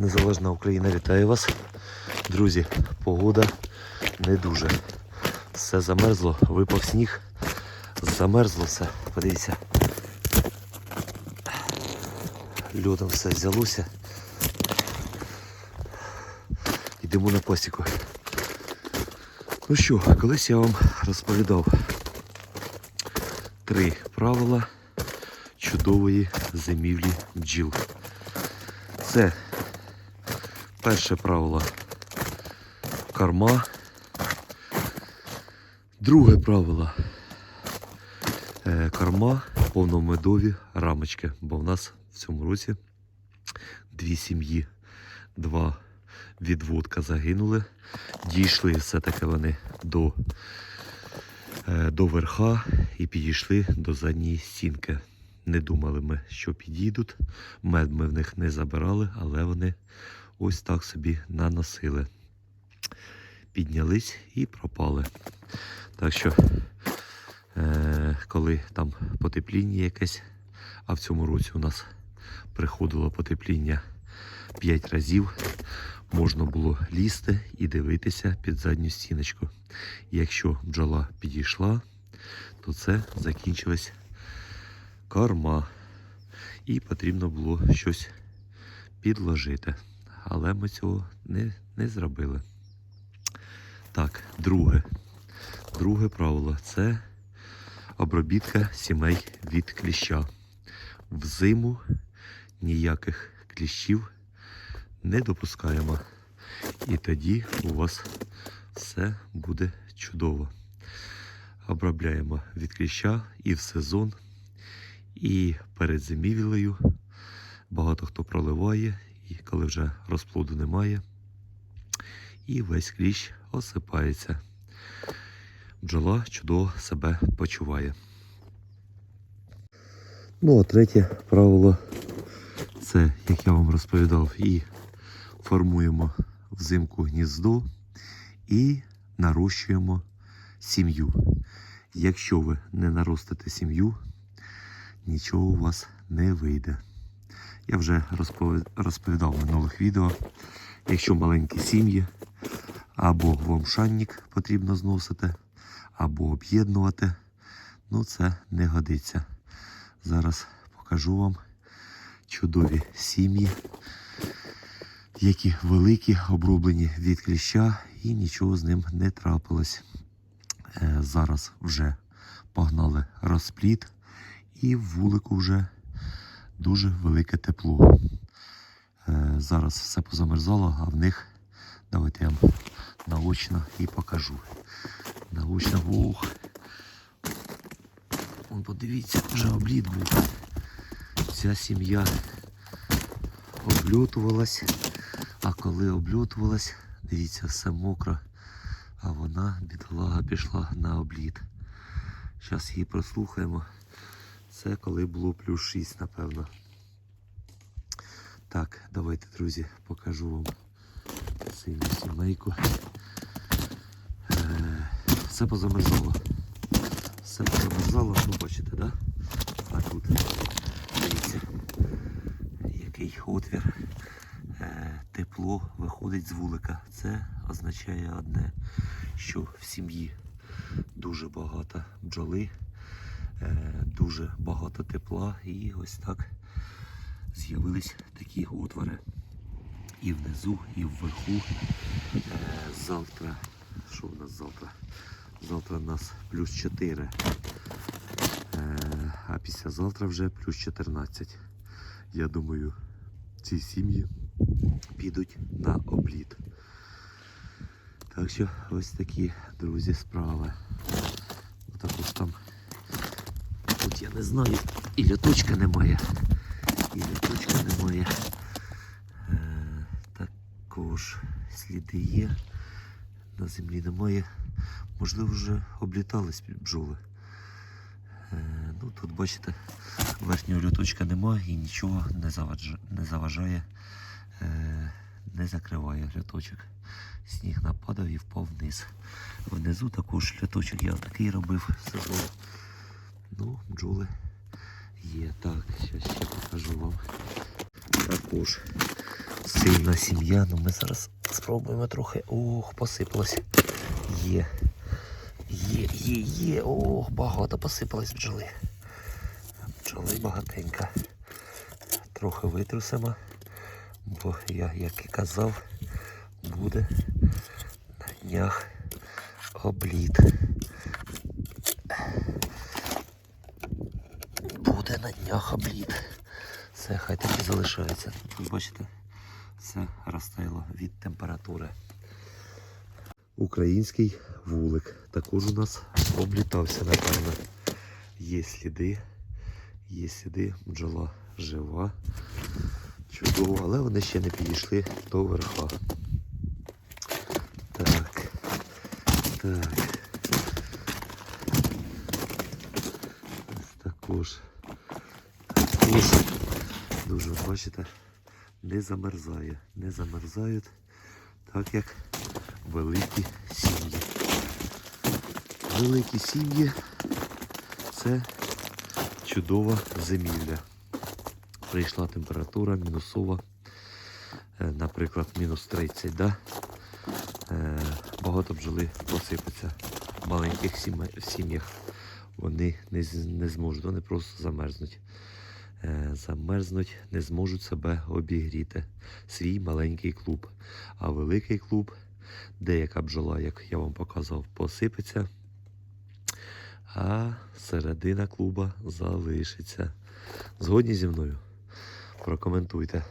Незалежна Україна вітає вас. Друзі, погода не дуже. Все замерзло, випав сніг. Замерзло все. Подивіться. Льодом все взялося. Йдемо на пасіку. Ну що, колись я вам розповідав три правила чудової зимівлі бджіл. Це перше правило корма. Друге правило е, корма повномедові рамочки. Бо в нас в цьому році дві сім'ї, два відводка загинули. Дійшли все-таки вони до, е, до верха і підійшли до задньої стінки. Не думали ми, що підійдуть. Мед ми в них не забирали, але вони ось так собі наносили. Піднялись і пропали. Так що, е, коли там потепління якесь, а в цьому році у нас приходило потепління 5 разів, можна було лізти і дивитися під задню стіночку. Якщо бджола підійшла, то це закінчилось корма. І потрібно було щось підложити. Але ми цього не, не зробили. Так, друге. Друге правило це обробітка сімей від кліща. Взиму ніяких кліщів не допускаємо. І тоді у вас все буде чудово. Обробляємо від кліща і в сезон, і перед зимівлею. Багато хто проливає, і коли вже розплоду немає, і весь кліщ осипається. Бджола чудово себе почуває. Ну, а третє правило це, як я вам розповідав, і формуємо взимку гніздо і нарощуємо сім'ю. Якщо ви не наростите сім'ю, нічого у вас не вийде. Я вже розповідав в минулих відео, якщо маленькі сім'ї, або вам шанник потрібно зносити, або об'єднувати, ну це не годиться. Зараз покажу вам чудові сім'ї, які великі, оброблені від кліща і нічого з ним не трапилось. Е, Зараз вже погнали розпліт і вулику вже дуже велике тепло. Е, Зараз все позамерзало, а в них давайте я вам наочно і покажу. Наочно, ох. Вон подивіться, вже обліт був. Ця сім'я обльотувалась, а коли обльотувалась, дивіться, все мокро, а вона, бідолага, пішла на обліт. Зараз її прослухаємо. Це коли було плюс 6, напевно. Так, давайте, друзі, покажу вам синю сімейку. Е, Все позамерзало. Все позамерзало, ну бачите, да? А тут, дивіться, який отвір. Е, Тепло виходить з вулика. Це означає одне, що в сім'ї дуже багато бджоли, дуже багато тепла і ось так з'явились такі отвори. І внизу, і вверху. Е, Завтра, що в нас завтра? Завтра у нас плюс 4. Е, А післязавтра вже плюс 14. Я думаю, ці сім'ї підуть на обліт. Так що ось такі, друзі, справи. Також там я не знаю, і ляточка немає. І ляточка немає. Е, також сліди є. На землі немає. Можливо, вже облітались бджоли. Е, ну, тут бачите, верхнього льоточка немає і нічого не заважає, не, заважає, е, не закриває льоточок. Сніг нападав і впав вниз. Внизу також льоточок я такий робив сезон. Ну, бджоли є. Так, зараз ще покажу вам. Також сильна сім'я. Ну ми зараз спробуємо трохи. Ох, посипалось. Є. Є, є, є. Ох, багато посипалось бджоли. Бджоли багатенько. Трохи витрусимо, бо я, як і казав, буде на днях обліт. Буде на днях обліт. Все, хай так і залишається. Тут бачите, все розтаяло від температури. Український вулик також у нас облітався, напевно. Є сліди, є сліди, бджола жива, чудово, але вони ще не підійшли до верха. Так, так. Ось також. Також дуже, бачите, не замерзає. Не замерзають, так як великі сім'ї. Великі сім'ї це чудова зимівля. Прийшла температура мінусова, е, наприклад, мінус 30, да? Е, багато бджоли посипаться в маленьких сім'ях. Вони не зможуть, вони просто замерзнуть. Е, замерзнуть, не зможуть себе обігріти. Свій маленький клуб. А великий клуб, деяка бджола, як я вам показав, посипеться, а середина клуба залишиться. Згодні зі мною? Прокоментуйте.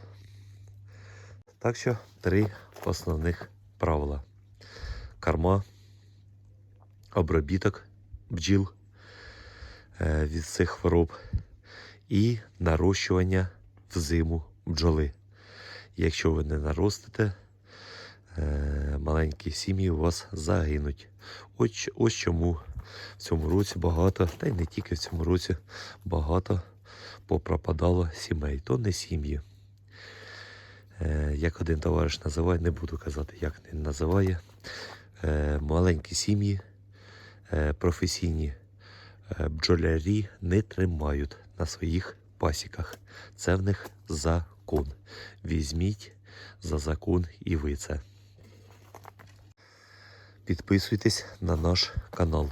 Так що три основних правила: карма, обробіток бджіл е, від цих хвороб і нарощування взиму бджоли. Якщо ви не наростите, е, маленькі сім'ї у вас загинуть. Ось, ось чому в цьому році багато, та й не тільки в цьому році, багато попропадало сімей. То не сім'ї. Е, як один товариш називає, не буду казати, як він називає. Е, маленькі сім'ї, професійні бджолярі не тримають на своїх пасіках. Це в них закон. Візьміть за закон і ви це. Підписуйтесь на наш канал.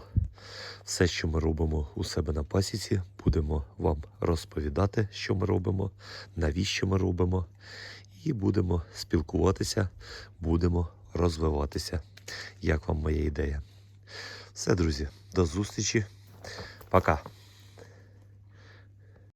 Все, що ми робимо у себе на пасіці, будемо вам розповідати, що ми робимо, навіщо ми робимо, і будемо спілкуватися, будемо розвиватися. Як вам моя ідея? Все, друзі, до зустрічі. Пока.